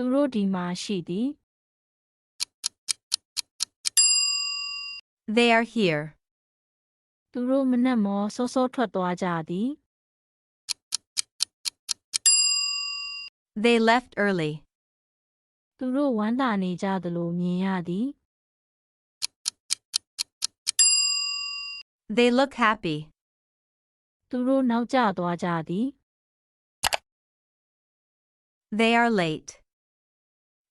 သူတို့ဒီမှာရှိသည် They are here. သူတို့မနက်မောစောစောထွက်သွားကြသည် They left early. သူတို့ဝမ်းသာနေကြသလိုမြင်ရသည် They look happy. သူတို့နောက်ကျသွားကြသည် They are late.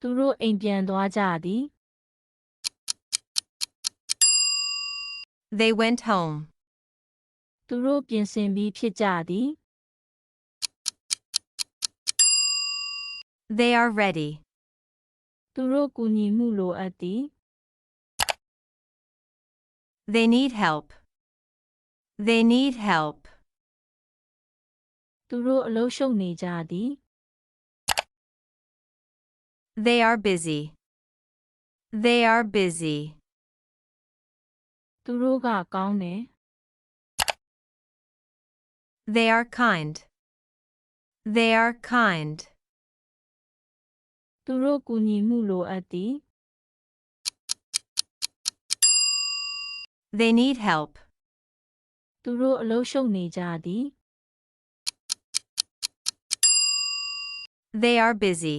သူတို့အိမ်ပြန်သွားကြသည် They went home. သူတို့ပြင်ဆင်ပြီးဖြစ်ကြသည် They are ready. သူတို့ကူညီမှုလိုအပ်သည် They need help. They need help. သူတို့အလုံးရှုပ်နေကြသည် They are busy. They are busy. သူတို့ကကောင်းတယ် They are kind. They are kind. သူတို့ကူညီမှုလိုအပ်သည် They need help. သူတို့အလုံးရှုပ်နေကြသည် They are busy.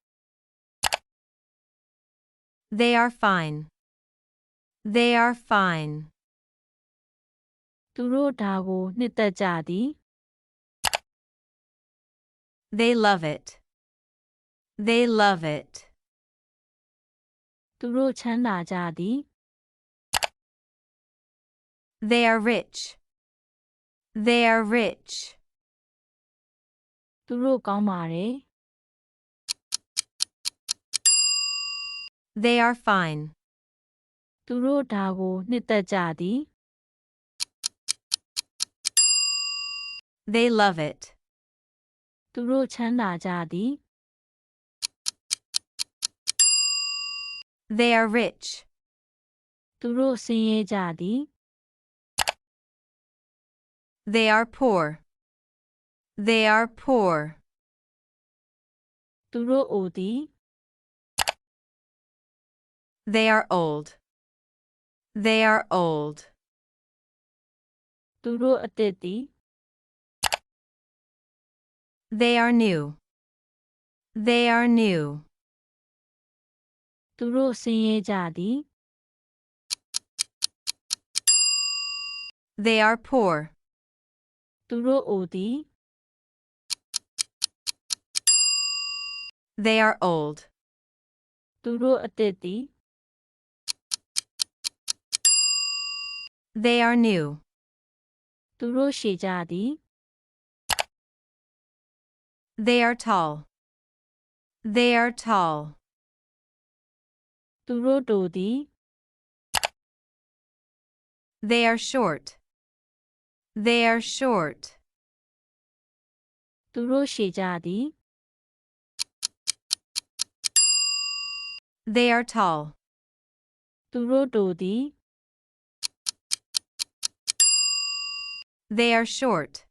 They are fine. They are fine. သူတို့ဒါကိုနှစ်သက်ကြသည် They love it. They love it. သူတို့ချမ်းသာကြသည် They are rich. They are rich. သူတို့ကောင်းပါတယ် They are fine. သူတို့ဒါကိုနှစ်သက်ကြသည် They love it. သူတို့ချမ်းသာကြသည် They are rich. သူတို့ဆင်းရဲကြသည် They are poor. They are poor. သူတို့အိုသည် they are old. They are old. Turo ateti. They are new. They are new. Turo sinyejadi. They are poor. Turo odi. They are old. Turo ateti. They are new. They are tall. They are tall. They are short. They are short. They are tall. They are short.